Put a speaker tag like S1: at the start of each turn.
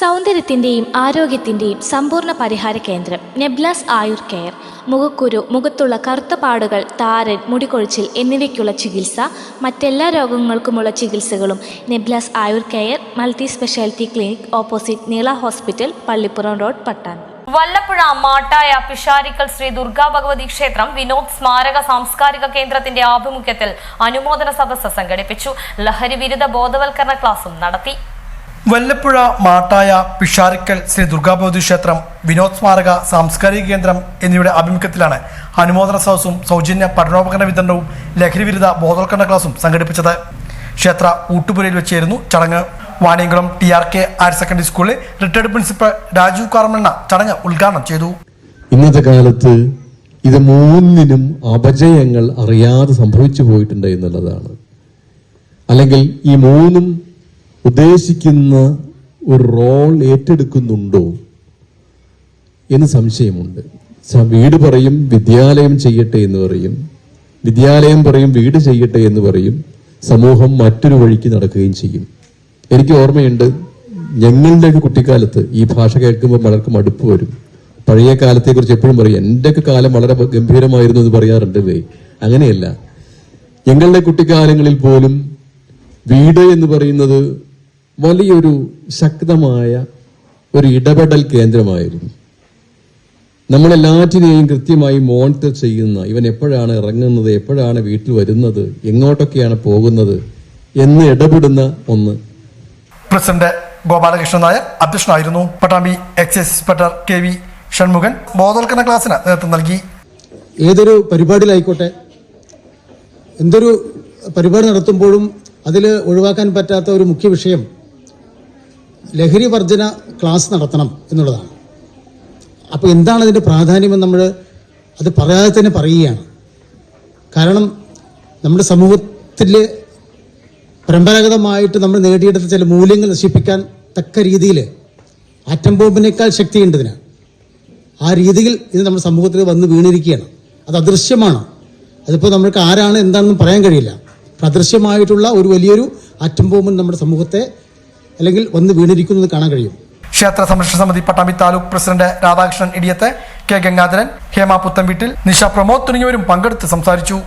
S1: സൗന്ദര്യത്തിന്റെയും ആരോഗ്യത്തിന്റെയും സമ്പൂർണ പരിഹാര കേന്ദ്രം നെബ്ലാസ് ആയുർ കെയർ. മുഖക്കുരു മുഖത്തുള്ള കറുത്ത പാടുകൾ താരൻ മുടികൊഴിച്ചിൽ എന്നിവയ്ക്കുള്ള ചികിത്സ മറ്റെല്ലാ രോഗങ്ങൾക്കുമുള്ള ചികിത്സകളും നെബ്ലാസ് Ayur care multi speciality clinic opposite Neela hospital Pallippuram road Pattan
S2: Vallapuzha Mattaya Pisharikkal Shri Durga Bhagavathi ക്ഷേത്രം വിനോദ് സ്മാരക സാംസ്കാരിക കേന്ദ്രത്തിന്റെ ആഭിമുഖ്യത്തിൽ അനുമോദന സദസ്സ് സംഘടിപ്പിച്ചു. ലഹരി വിരുദ്ധ ബോധവൽക്കരണ ക്ലാസും നടത്തി.
S3: വല്ലപ്പുഴ മാട്ടായ പിഷാരിക്കൽ ശ്രീ ദുർഗാഭവതി ക്ഷേത്രം വിനോദ് സ്മാരക സാംസ്കാരിക കേന്ദ്രം എന്നിവയുടെ ആഭിമുഖ്യത്തിലാണ് അനുമോദന സദസ്സും സൗജന്യ പഠനോപകരണ വിതരണവും ലഹരി വിരുദ്ധ ബോധവൽക്കരണ ക്ലാസും സംഘടിപ്പിച്ചത്. ക്ഷേത്ര ഊട്ടുപുരയിൽ വെച്ചായിരുന്നു ചടങ്ങ്. Vaniyamkulam T R K higher secondary സ്കൂളിലെ റിട്ടയർഡ് പ്രിൻസിപ്പൽ രാജു കാർമണ്ണ ചടങ്ങ് ഉദ്ഘാടനം ചെയ്തു.
S4: ഇന്നത്തെ കാലത്ത് ഇത് മൂന്നിനും അപജയങ്ങൾ അറിയാതെ സംഭവിച്ചു പോയിട്ടുണ്ട് എന്നുള്ളതാണ്. അല്ലെങ്കിൽ ഈ മൂന്നും ഉദ്ദേശിക്കുന്ന ഒരു റോൾ ഏറ്റെടുക്കുന്നുണ്ടോ എന്ന് സംശയമുണ്ട്. വീട് പറയും വിദ്യാലയം ചെയ്യട്ടെ എന്ന് പറയും. വിദ്യാലയം പറയും വീട് ചെയ്യട്ടെ എന്ന് പറയും. സമൂഹം മറ്റൊരു വഴിക്ക് നടക്കുകയും ചെയ്യും. എനിക്ക് ഓർമ്മയുണ്ട് ഞങ്ങളുടെയൊക്കെ കുട്ടിക്കാലത്ത് ഈ ഭാഷ കേൾക്കുമ്പോൾ പലർക്കും അടുപ്പ് വരും. പഴയ കാലത്തെക്കുറിച്ച് എപ്പോഴും പറയും എന്റെയൊക്കെ കാലം വളരെ ഗംഭീരമായിരുന്നു എന്ന് പറയാറുണ്ട് വേ അങ്ങനെയല്ല. ഞങ്ങളുടെ കുട്ടിക്കാലങ്ങളിൽ പോലും വീട് എന്ന് പറയുന്നത് വലിയൊരു ശക്തമായ ഒരു ഇടപെടൽ കേന്ദ്രമായിരുന്നു. നമ്മളെല്ലാറ്റിനെയും കൃത്യമായി മോണിറ്റർ ചെയ്യുന്ന ഇവൻ എപ്പോഴാണ് ഇറങ്ങുന്നത് എപ്പോഴാണ് വീട്ടിൽ വരുന്നത് എങ്ങോട്ടൊക്കെയാണ് പോകുന്നത് എന്ന് ഇടപെടുന്ന ഒന്ന്.
S3: പ്രസിഡന്റ് ഗോപാലകൃഷ്ണൻ നായർ അധ്യക്ഷനായിരുന്നു. Pattambi excise inspector K V Shanmughan ബോധവൽക്കരണ ക്ലാസ്സിന് നേതൃത്വം നൽകി.
S5: ഏതൊരു പരിപാടിയിലായിക്കോട്ടെ എന്തൊരു പരിപാടി നടത്തുമ്പോഴും അതിൽ ഒഴിവാക്കാൻ പറ്റാത്ത ഒരു മുഖ്യ വിഷയം ലഹരി വർജന ക്ലാസ് നടത്തണം എന്നുള്ളതാണ്. അപ്പോൾ എന്താണ് അതിന്റെ പ്രാധാന്യം നമ്മൾ അത് പറയാതെ തന്നെ പറയുകയാണ്. കാരണം നമ്മുടെ സമൂഹത്തിൽ പരമ്പരാഗതമായിട്ട് നമ്മൾ നേടിയെടുത്ത ചില മൂല്യങ്ങൾ നശിപ്പിക്കാൻ തക്ക രീതിയിൽ ആറ്റം ബോംബിനേക്കാൾ ശക്തിയുണ്ട് ആ രീതിയിൽ ഇത് നമ്മുടെ സമൂഹത്തിൽ വന്ന് വീണിരിക്കുകയാണ്. അത് അദൃശ്യമാണ്. അതിപ്പോൾ നമ്മൾക്ക് ആരാണ് എന്താണെന്നും പറയാൻ കഴിയില്ല. അദൃശ്യമായിട്ടുള്ള ഒരു വലിയൊരു ആറ്റം ബോംബ് നമ്മുടെ സമൂഹത്തെ അല്ലെങ്കിൽ വന്ന് വീണിരിക്കുന്നത് കാണാൻ കഴിയും.
S3: ക്ഷേത്ര സംരക്ഷണ സമിതി പട്ടാമ്പി താലൂക്ക് പ്രസിഡന്റ് രാധാകൃഷ്ണൻ ഇടിയത്തെ കെ ഗംഗാധരൻ ഹേമ പുത്തൻവീട്ടിൽ നിഷ പ്രമോദ് തുടങ്ങിയവരും പങ്കെടുത്ത് സംസാരിച്ചു.